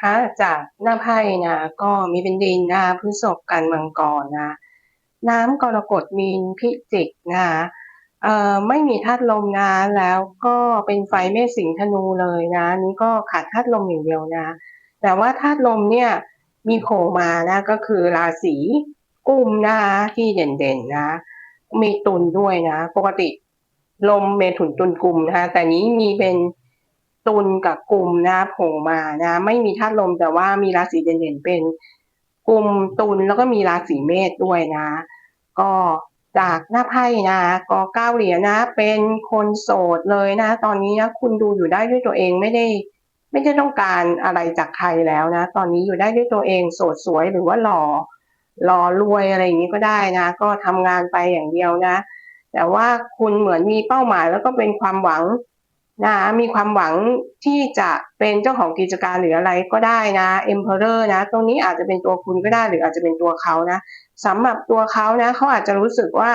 ค่ะจากหน้าไพ่นะก็มีเป็นดินนะพฤษภกันมังกรนะน้ำกรกฎมีนพิจิกนะเอ่อไม่มีธาตุลมนะแล้วก็เป็นไฟเมษสิงธนูเลยนะนี่ก็ขาดธาตุลมอย่างเดียวนะ แต่ว่าธาตุลมเนี่ยมีโผล่มานะก็คือราศีกุมนะคะที่เด่นๆนะ มีตุลด้วยนะ ปกติลมเมถุนตุลกุมนะคะแต่นี้มีเป็น ตุลกับกลุ่มนะโผล่มานะ ไม่มีธาตุลมแต่ว่ามีราศีเด่นๆเป็นกลุ่มตุลแล้วก็มีราศีเมษด้วยนะ ก็จากหน้าไพ่นะก็เก้าเหรียญนะ เป็นคนโสดเลยนะ ตอนนี้นะคุณดูอยู่ได้ด้วยตัวเองไม่ได้ ไม่ได้ต้องการอะไรจากใครแล้วนะ ตอนนี้อยู่ได้ด้วยตัวเองโสดสวยหรือว่าหล่อหล่อรวยอะไรอย่างนี้ก็ได้นะ ก็ทำงานไปอย่างเดียวนะ แต่ว่าคุณเหมือนมีเป้าหมายแล้วก็เป็นความหวัง นะมีความหวังที่จะเป็นเจ้าของกิจการหรืออะไรก็ได้นะ Emperor นะ ตรงนี้อาจจะเป็นตัวคุณก็ได้หรืออาจจะเป็นตัวเขานะสำหรับตัวเขานะเขาอาจจะรู้สึกว่า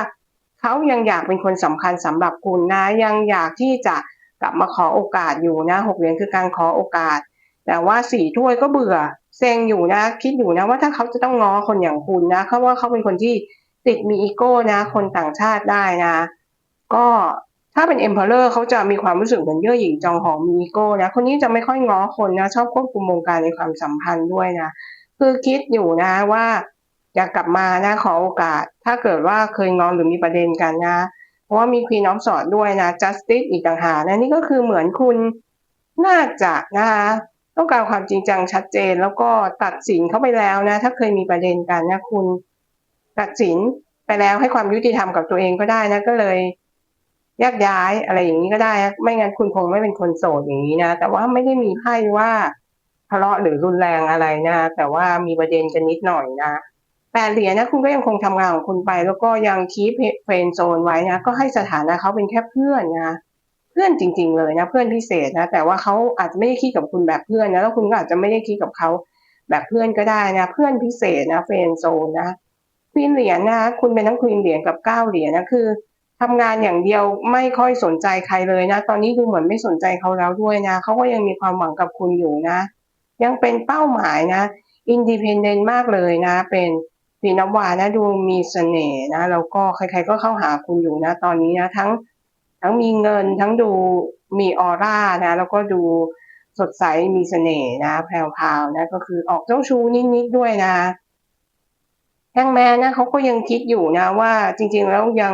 เขายังอยากเป็นคนสำคัญสำหรับคุณนะ ยังอยากที่จะกลับมาขอโอกาสอยู่นะหกเหรียญคือการขอโอกาส แต่ว่าสี่ถ้วยก็เบื่อเซ็งอยู่นะ คิดอยู่นะว่าถ้าเขาจะต้องง้อคนอย่างคุณนะเขาว่าเขาเป็นคนที่ติดมีอีโก้นะ คนต่างชาติได้นะ ก็ ถ้าเป็น emperor เขาจะมีความรู้สึกเหมือนเย่อหยิ่งจองหองมีโก้นะคนนี้จะไม่ค่อยง้อคนนะชอบควบคุมวงการในความสัมพันธ์ด้วยนะคือคิดอยู่นะว่าอยากกลับมานะขอโอกาส ถ้าเกิดว่าเคยงอนหรือมีประเด็นกันนะ เพราะว่ามี Queen of Swords ด้วยนะ Justice อีกต่างหากนะนี่ก็คือเหมือนคุณน่าจะนะคะต้องการความจริงจังชัดเจน แล้วก็ตัดสินเขาไปแล้วนะ ถ้าเคยมีประเด็นกันนะคุณ ตัดสินไปแล้วให้ความยุติธรรมกับตัวเองก็ได้นะก็เลย แยกย้ายอะไรอย่างนี้ก็ได้ ไม่งั้นคุณคงไม่เป็นคนโสดอย่างนี้นะ แต่ว่าไม่ได้มีไพ่ว่าทะเลาะหรือรุนแรงอะไรนะ แต่ว่ามีประเด็นกันนิดหน่อยนะแปดเหรียญนะคุณก็ยังคงทำงานของคุณไป แล้วก็ยังคีเฟรนโซนไว้นะ ก็ให้สถานะเขาเป็นแค่เพื่อนนะ เพื่อนจริง ๆ เลยนะ เพื่อนพิเศษนะ แต่ว่าเขาอาจจะไม่ได้คิดกับคุณแบบเพื่อนนะ แล้วคุณก็อาจจะไม่ได้คิดกับเขาแบบเพื่อนก็ได้นะ เพื่อนพิเศษนะเฟรนโซนนะควีนเหรียญนะ คุณเป็นทั้งควีนเหรียญกับเก้าเหรียญนะคือ ทำงานอย่างเดียวไม่ค่อยสนใจใครเลยนะ ตอนนี้ดูเหมือนไม่สนใจเขาแล้วด้วยนะเขาก็ยังมีความหวังกับคุณอยู่นะ ยังเป็นเป้าหมายนะอินดิเพนเดนต์มากเลยนะ เป็นปีนวานะดูมีเสน่ห์นะแล้วก็ใครๆก็เข้าหาคุณอยู่นะ ตอนนี้นะทั้งทั้งมีเงินทั้งดูมีออร่านะ แล้วก็ดูสดใสมีเสน่ห์นะแพรวๆนะ ก็คือออกเจ้าชู้นิดๆด้วยนะแฮงแมนนะเขาก็ยังคิดอยู่นะว่าจริงๆแล้วยัง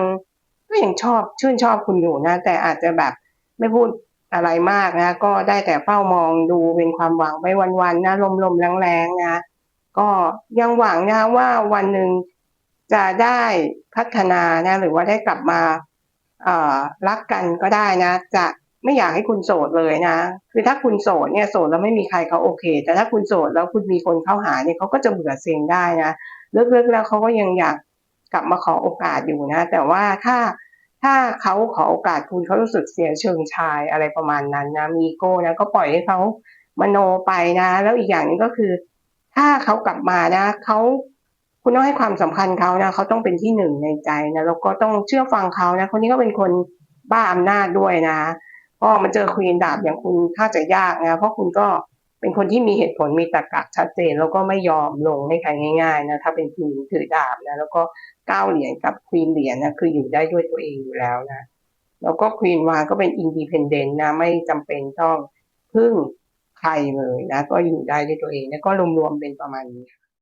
ก็ยังชอบชื่นชอบคุณอยู่นะ แต่อาจจะแบบไม่พูดอะไรมากนะ ก็ได้แต่เฝ้ามองดูเป็นความหวังไปวันๆนะลมๆแรงๆนะก็ยังหวังนะว่าวันหนึ่งจะได้พัฒนานะ หรือว่าได้กลับมาเอรักกันก็ได้นะ จะไม่อยากให้คุณโสดเลยนะ คือถ้าคุณโสดเนี่ยโสดแล้วไม่มีใครเขาโอเค แต่ถ้าคุณโสดแล้วคุณมีคนเข้าหาเนี่ยเขาก็จะเบื่อเซ็งได้นะลึกๆแล้วเขาก็ยังอยาก กลับมาขอโอกาสอยู่นะ แต่ว่าถ้าถ้าเขาขอโอกาสคุณเขารู้สึกเสียเชิงชายอะไรประมาณนั้นนะมีโก้นะก็ปล่อยให้เขามโนไปนะ แล้วอีกอย่างนึงก็คือ ถ้าเขากลับมานะเขาคุณต้องให้ความสำคัญเขานะเขาต้องเป็นที่หนึ่งในใจนะแล้วก็ต้องเชื่อฟังเขานะคนนี้ก็เป็นคนบ้าอำนาจด้วยนะก็มาเจอควีนดาบอย่างคุณถ้าจะยากนะเพราะคุณก็ เป็นคนที่มีเหตุผลมีตรรกะชัดเจน แล้วก็ไม่ยอมลงให้ใครง่ายๆนะถ้าเป็นควีมถือดาบนะแล้วก็เก้าเหรียญกับควีนเหรียญนะคืออยู่ได้ด้วยตัวเองอยู่แล้วนะแล้วก็ควีนวาก็เป็นอินดีเพนเดนต์นะไม่จำเป็นต้องพึ่งใครเลยนะก็อยู่ได้ด้วยตัวเองแล้วก็รวมๆเป็นประมาณนี้